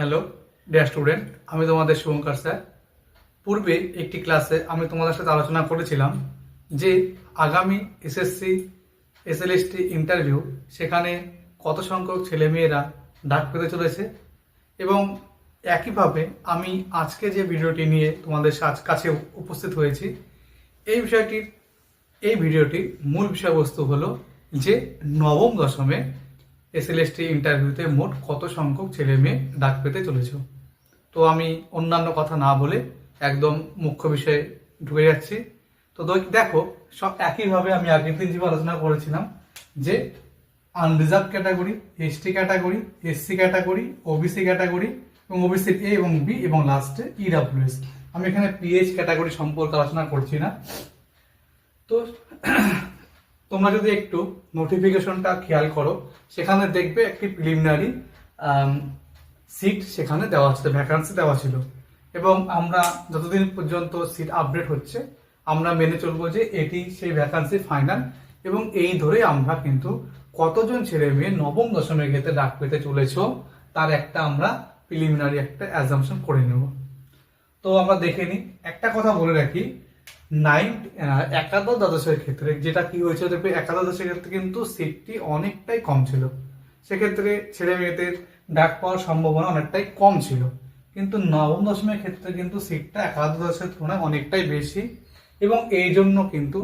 Hello dear student আমি তোমাদের Shubhankar sir. পূর্বে একটি ক্লাসে আমি তোমাদের সাথে আলোচনা করেছিলাম যে আগামী এসএসসি এসএলএসটি ইন্টারভিউ সেখানে কত সংখ্যক ছেলেমেয়েরা ডাক পেতে চলেছে এবং একইভাবে আমি আজকে যে ভিডিওটি নিয়ে তোমাদের কাছে উপস্থিত হয়েছি, এই বিষয়টির, এই ভিডিওটির মূল বিষয়বস্তু হলো যে নবম দশমে এসএলএসটি ইন্টারভিউতে মোট কত সংখ্যক ছেলে মেয়ে ডাক পেতে চলেছ? তো আমি অন্যান্য কথা না বলে একদম মুখ্য বিষয়ে ঢুকে যাচ্ছি। তো দেখো, সব একইভাবে আমি আগের দিন যেভাবে আলোচনা করেছিলাম যে unreserved category ST category SC category OBC category এবং ওবিসি এ এবং বি এবং লাস্টে ইডাব্লিউএস আমি এখানে পিএইচ ক্যাটাগরি সম্পর্কে আলোচনা করছি না। তো তোমরা যদি একটু নোটিফিকেশনটা খেয়াল করো, সেখানে দেখবে একটি প্রিলিমিনারি সিট সেখানে দেওয়া ছিল ভ্যাকান্সি দেওয়া ছিল। এবং আমরা যতদিন পর্যন্ত সিট আপডেট হচ্ছে, আমরা মেনে চলবো যে এটি সেই ভ্যাকান্সি ফাইনাল এবং এই ধরে আমরা কিন্তু কতজন ছেলে মেয়ে নবম দশমের ক্ষেত্রে ডাক পেতে চলেছ, তার একটা আমরা প্রিলিমিনারি একটা অ্যাজামশন করে নেব। তো আমরা দেখে নিই। একটা কথা বলে রাখি নাইন একাদশ দ্বাদশের ক্ষেত্রে, যেটা কি হয়েছে দেখবে একাদশ দ্বাদশের ক্ষেত্রে কিন্তু সিটটি অনেকটাই কম ছিল। সেক্ষেত্রে ছেলে মেয়েদের ডাক পাওয়ার সম্ভাবনা অনেকটাই কম ছিল। কিন্তু নবম দশমের ক্ষেত্রে কিন্তু সিটটা একাদশ দ্বাদশের তুলনায় অনেকটাই বেশি এবং এই জন্য কিন্তু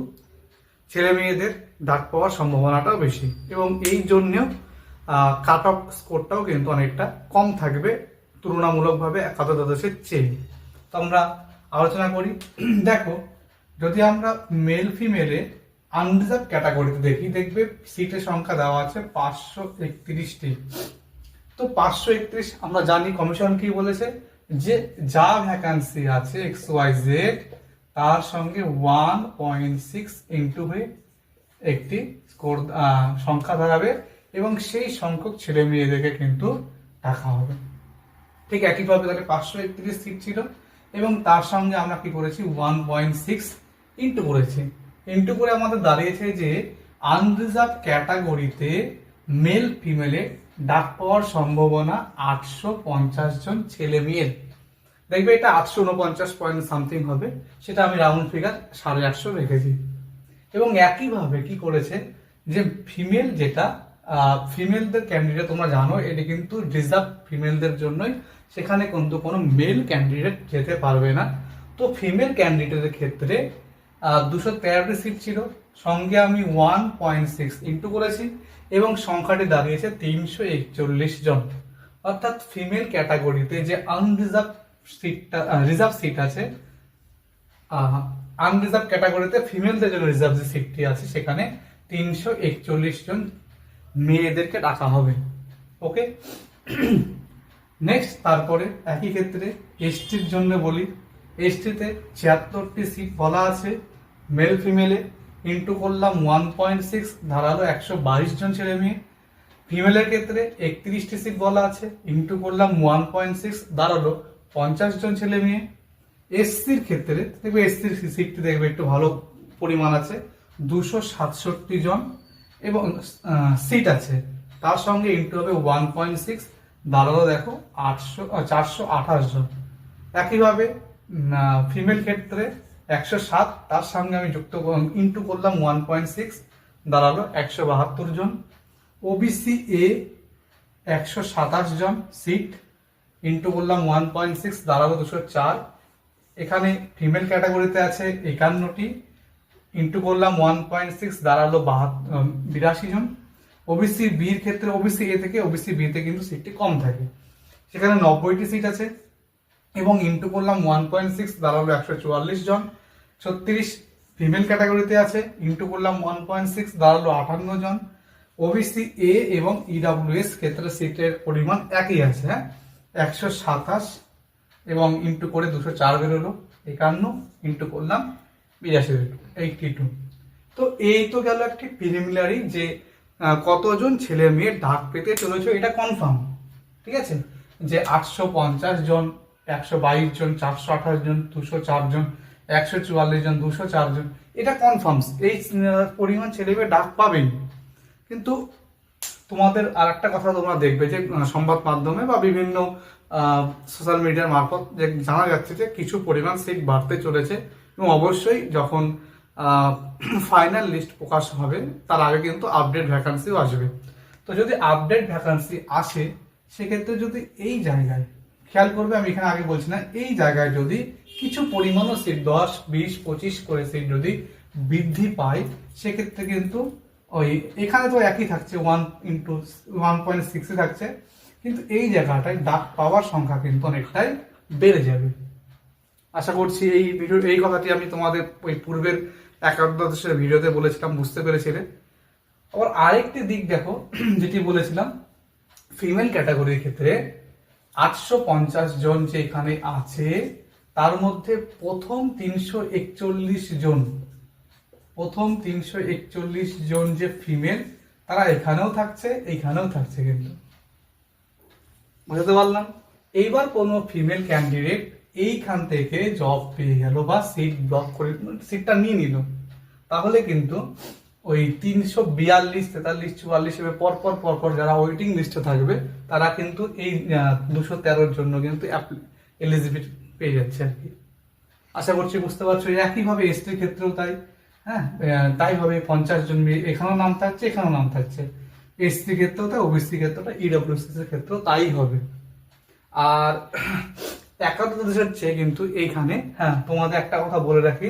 ছেলে মেয়েদের ডাক পাওয়ার সম্ভাবনাটাও বেশি এবং এই জন্যেও কাট অফ স্কোরটাও কিন্তু অনেকটা কম থাকবে তুলনামূলকভাবে একাদশ দ্বাদশের চেয়ে। তো আমরা আলোচনা করি। দেখো যদি আমরা মেল ফিমেলে আনরিজার্ভ ক্যাটাগরিতে দেখি, দেখবে সিটের সংখ্যা দেওয়া আছে পাঁচশো একত্রিশটি। তো পাঁচশো একত্রিশ আমরা জানি কমিশন কি বলেছে? যে যা ভ্যাকান্সি আছে এক্স ওয়াই জেড তার সঙ্গে ওয়ান পয়েন্ট সিক্স ইন্টু হয়ে একটি স্কোর সংখ্যা দাঁড়াবে এবং সেই সংখ্যক ছেলে মেয়েদেরকে কিন্তু রাখা হবে। ঠিক একইভাবে তাহলে পাঁচশো একত্রিশ সিট ছিল এবং তার সঙ্গে আমরা কি করেছি? ওয়ান পয়েন্ট সিক্স ইন্টু করেছি। ইন্টু করে আমাদের দাঁড়িয়েছে যে আনরিজার্ভ ক্যাটাগরিতে মেল ফিমেলে ডাক পাওয়ার সম্ভাবনা আটশো পঞ্চাশ জন ছেলে মেয়ের। দেখবে এটা আটশো উনপঞ্চাশ পয়েন্ট সামথিং হবে, সেটা আমি রাউন্ড ফিগার সাড়ে আটশো রেখেছি। এবং একইভাবে কি করেছে যে ফিমেল যেটা ফিমেলদের ক্যান্ডিডেট তোমরা জানো, এটি কিন্তু রিজার্ভ ফিমেলদের জন্যই, সেখানে কিন্তু কোনো মেল ক্যান্ডিডেট যেতে পারবে না। তো ফিমেল ক্যান্ডিডেটের ক্ষেত্রে দুশো তেরোটি সিট ছিল। সঙ্গে আমি ওয়ান পয়েন্ট সিক্স ইন্টু করেছি এবং সংখ্যাটি দাঁড়িয়েছে তিনশো একচল্লিশ জন। অর্থাৎ ফিমেল ক্যাটাগরিতে যে আনরিজার্ভ সিটটা রিজার্ভ সিট আছে আনরিজার্ভ ক্যাটাগরিতে ফিমেলদের জন্য রিজার্ভ যে সিটটি আছে, সেখানে তিনশো একচল্লিশ জন মেয়েদেরকে ডাকা হবে। ওকে নেক্সট তারপরে একই ক্ষেত্রে এসটির জন্য বলি। এসটিতে ছিয়াত্তরটি সিট বলা আছে মেল ফিমেলে ইন্টু করলাম ওয়ান পয়েন্ট সিক্স ধারালো একশো বাইশ জন ছেলে মেয়ে। ফিমেলের ক্ষেত্রে একত্রিশটি সিট বলা আছে ইন্টু করলাম ওয়ান পয়েন্ট সিক্স দাঁড়াল পঞ্চাশ জন ছেলে মেয়ে। এসসির ক্ষেত্রে, দেখবে এসসির সিটটি দেখবে একটু ভালো পরিমাণ আছে, দুশো সাতষট্টি জন এবং সিট আছে। তার সঙ্গে ইন্টু হবে ওয়ান পয়েন্ট সিক্স দাঁড়াল দেখো আটশো চারশো আঠাশ জন। একইভাবে ফিমেল ক্ষেত্রে একশো সাত, তার সঙ্গে আমি যুক্ত ইন্টু করলাম ওয়ান পয়েন্ট সিক্স দাঁড়াল একশো বাহাত্তর জন। ওবিসি এ একশো সাতাশ জন সিট ইন্টু করলাম ওয়ান পয়েন্ট সিক্স দাঁড়াল দুশো চার। এখানে ফিমেল ক্যাটাগরিতে আছে একান্নটি ইন্টু করলাম ওয়ান পয়েন্ট সিক্স দাঁড়াল বাহাত্তর বিরাশি জন। ওবিসি বির ক্ষেত্রে ওবিসি এ থেকে ওবিসি বিতে কিন্তু সিটটি কম থাকে। সেখানে নব্বইটি সিট আছে। এবং ইন্টু করলাম ওয়ান পয়েন্ট সিক্স দাঁড়াল একশো চুয়াল্লিশ জন। ছত্রিশ ফিমেল ক্যাটাগরিতে আছে ইন্টু করলাম ওয়ান পয়েন্ট সিক্স দাঁড়াল আটান্ন জন। ওবিসি এ এবং ইডাব্লিউএস ক্ষেত্রে সিটের পরিমাণ একই আছে হ্যাঁ? একশো সাতাশ এবং ইন্টু করে দুশো চার বেরোলো, একান্ন ইন্টু করলাম বিরাশি এইটটি টু তো এই তো গেল একটি প্রিলিমিনারি যে কতজন ছেলে মেয়ে ডাক পেতে চলেছে, এটা কনফার্ম ঠিক আছে? যে আটশো পঞ্চাশ জন একশো বাইশ জন, চারশো আঠাশ জন, দুশো চার জন, একশো চুয়াল্লিশ জন, দুশো চার জন। এটা কনফার্ম এই পরিমাণ ছেলে মেয়ে ডাক পাবেই। কিন্তু তোমাদের আর একটা কথা তোমরা দেখবে যে সংবাদ মাধ্যমে বা বিভিন্ন সোশ্যাল মিডিয়ার মারফত যে জানা যাচ্ছে যে কিছু পরিমাণ সিট বাড়তে চলেছে এবং অবশ্যই যখন ফাইনাল লিস্ট প্রকাশ হবে, তার আগে কিন্তু আপডেট ভ্যাকান্সিও আসবে। তো যদি আপডেট ভ্যাকান্সি আসে, সেক্ষেত্রে যদি এই জায়গায় খেয়াল করবে, আমি এখানে আগে বলছি না। এই জায়গায় যদি কিছু পরিমাণও সিট দশ, বিশ, পঁচিশ করে সিট যদি বৃদ্ধি পায়, সেক্ষেত্রে কিন্তু ওই, এখানে তো একই থাকছে ওয়ান ইন্টু ওয়ান পয়েন্ট সিক্সে থাকছে। কিন্তু এই জায়গাটায় ডাক পাওয়ার সংখ্যা কিন্তু অনেকটাই বেড়ে যাবে। আশা করছি এই ভিডিও, এই কথাটি আমি তোমাদের ওই পূর্বের একাদশের ভিডিওতে বলেছিলাম, বুঝতে পেরেছিলে। আবার আরেকটি দিক দেখো, যেটি বলেছিলাম ফিমেল ক্যাটাগরির ক্ষেত্রে আটশো পঞ্চাশ জন যে এখানে আছে, তার মধ্যে প্রথম তিনশো একচল্লিশ জন, প্রথম তিনশো একচল্লিশ জন যে ফিমেল তারা এখানেও থাকছে, এইখানেও থাকছে কিন্তু। বুঝতে পারলাম? এইবার কোনো ফিমেল ক্যান্ডিডেট এইখান থেকে জব পেয়ে গেল বা সিট ব্লক করে সিটটা নিয়ে নিল। তাহলে কিন্তু ওই তিনশো বিয়াল্লিশ, তেতাল্লিশ, চুয়াল্লিশ পরপর পরপর যারা ওয়েটিং লিস্টে থাকবে, তারা কিন্তু এই দুশো তেরোর জন্য কিন্তু এলিজিবিলিটি পেয়ে যাচ্ছে আর কি। আশা করছি বুঝতে পারছ একইভাবে এসটির ক্ষেত্রেও তাই হ্যাঁ? তাই হবে, পঞ্চাশ জন এখানেও নাম থাকছে, এখানেও নাম থাকছে। এসটি ক্ষেত্রেও তাই ওবিসি ক্ষেত্রটা ইডব্লিউসি এর ক্ষেত্রেও তাই হবে। আর একাত্তর দেশের চেয়ে কিন্তু এইখানে হ্যাঁ তোমাদের একটা কথা বলে রাখি,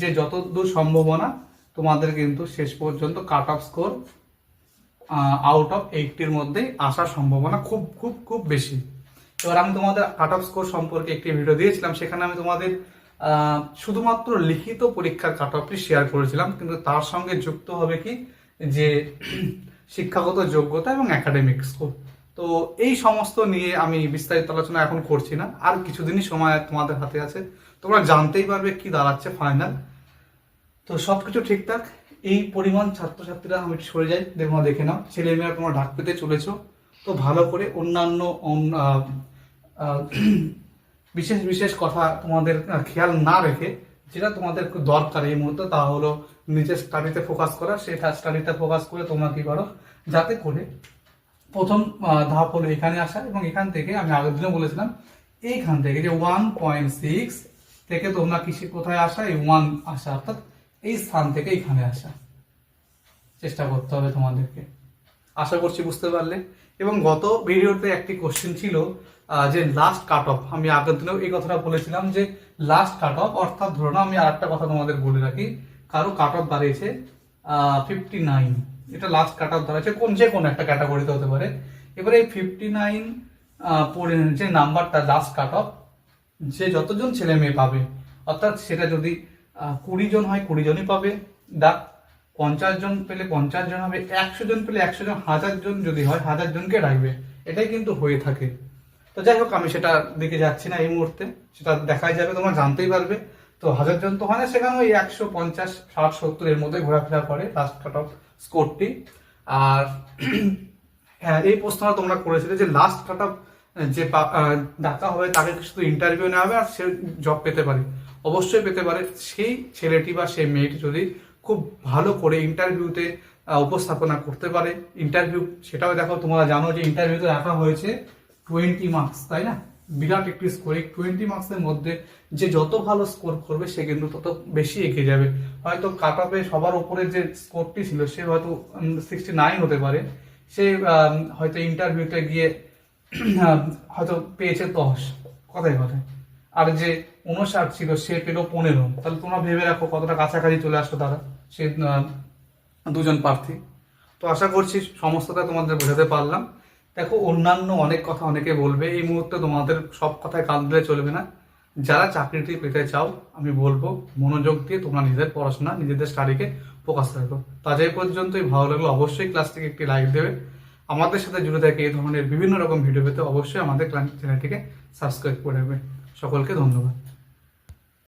যে যতদূর সম্ভাবনা তোমাদের কিন্তু শেষ পর্যন্ত cut off score out of এইটির মধ্যেই আসার সম্ভাবনা খুব খুব খুব বেশি। এবার আমি তোমাদের কাট অফ স্কোর সম্পর্কে একটি ভিডিও দিয়েছিলাম, সেখানে আমি তোমাদের শুধুমাত্র লিখিত পরীক্ষার কাট অফটি শেয়ার করেছিলাম, কিন্তু তার সঙ্গে যুক্ত হবে কি, যে শিক্ষাগত যোগ্যতা এবং একাডেমিক স্কোর তো এই সমস্ত নিয়ে আমি বিস্তারিত আলোচনা এখন করছি না, আর কিছুদিনই সময় তোমাদের হাতে আছে, তোমরা জানতেই পারবে কি দাঁড়াচ্ছে ফাইনাল তো সব কিছু ঠিকঠাক এই পরিমাণ ছাত্রছাত্রীরা আমি সরে যাই, দেখো দেখে নাও। ছেলে মেয়েরা তোমরা ঢাক পেতে চলেছো। তো ভালো করে অন্যান্য বিশেষ বিশেষ কথা তোমাদের খেয়াল না রেখে যেটা তোমাদের দরকার এই মুহূর্তে, তা হলো নিজের স্টাডিতে ফোকাস করা। সেটা স্টাডিতে ফোকাস করে তোমরা কি করো, যাতে করে প্রথম ধাপ হলো এখানে আসা এবং এখান থেকে আমি আগের দিনও বলেছিলাম, এইখান থেকে যে ওয়ান পয়েন্ট সিক্স থেকে তোমরা কৃষি কোথায় আসা, এই ওয়ান আসা, অর্থাৎ এই স্থান থেকে এখানে আসা। চেষ্টা করতে হবে তোমাদেরকে। আশা করছি বুঝতে পারলে। এবং গত ভিডিওতে একটি কোশ্চেন ছিল যে লাস্ট কাট অফ আমি আগের দিনেও এই কথাটা বলেছিলাম যে লাস্ট কাট অফ অর্থাৎ ধরো না, আমি আরেকটা কথা তোমাদের বলে রাখি। কারও কাট অফ দাঁড়িয়েছে ফিফটি নাইন এটা লাস্ট কাট অফ দাঁড়িয়েছে, কোন যে কোনো একটা ক্যাটাগরিতে হতে পারে। এবারে এই ফিফটি নাইন পড়ে যে নাম্বারটা লাস্ট কাট অফ যে যতজন ছেলে মেয়ে পাবে, অর্থাৎ সেটা যদি কুড়ি জন হয়, কুড়ি জনই পাবে। ডাক পঞ্চাশ জন পেলে পঞ্চাশ জন হবে, একশো জন পেলে একশো জন, হাজার জন যদি হয়, হাজার জনকে রাখবে। এটাই কিন্তু হয়ে থাকে। তো যাই হোক, আমি সেটা দিকে যাচ্ছি না এই মুহূর্তে। সেটা দেখাই যাবে, তোমরা জানতেই পারবে। তো হাজার জন তো হয় না, সেখানে ওই একশো পঞ্চাশ, ষাট, সত্তর এর মধ্যে ঘোরাফেরা করে লাস্ট কাট অফ স্কোরটি আর হ্যাঁ এই প্রশ্নটা তোমরা করেছিলে যে লাস্ট কাট অফ যে ডাকা হবে, তাকে শুধু ইন্টারভিউ নেওয়া হবে আর সে জব পেতে পারে। অবশ্যই পেতে পারে। সেই ছেলেটি বা সেই মেয়েটি যদি খুব ভালো করে ইন্টারভিউতে উপস্থাপনা করতে পারে, ইন্টারভিউ, সেটাও দেখো, তোমরা জানো যে ইন্টারভিউতে রাখা হয়েছে টোয়েন্টি মার্কস তাই না? বিরাট একটি স্কোর এই টোয়েন্টি মার্কসের মধ্যে যে যত ভালো স্কোর করবে, সে কিন্তু তত বেশি এগিয়ে যাবে। হয়তো কাট অফে সবার উপরে যে স্কোরটি ছিল, সে হয়তো সিক্সটি নাইন হতে পারে। সে হয়তো ইন্টারভিউতে গিয়ে হয়তো পেয়েছে দশ। কথায় কথায়। আর যে উনষাট ছিল, সে পেল পনেরো। তাহলে তোমরা ভেবে রাখো কতটা কাছাকাছি চলে আসলো তারা। সে দুজন প্রার্থী। তো আশা করছি সমস্তটা তোমাদের বোঝাতে পারলাম। দেখো, অন্যান্য অনেক কথা অনেকে বলবে, এই মুহূর্তে তোমাদের সব কথায় কান দিলে চলবে না। যারা চাকরিটি পেতে চাও, আমি বলব, মনোযোগ দিয়ে তোমরা নিজেদের পড়াশোনা, নিজেদের স্টাডিকে ফোকাস রাখো। এই পর্যন্তই। ভালো লাগল অবশ্যই ক্লাসটিকে একটি লাইক দেবে। আমাদের সাথে জুড়ে থাকে এই ধরনের বিভিন্ন রকম ভিডিও পেতে অবশ্যই আমাদের চ্যানেলটিকে সাবস্ক্রাইব করে নেবে। সকলকে ধন্যবাদ।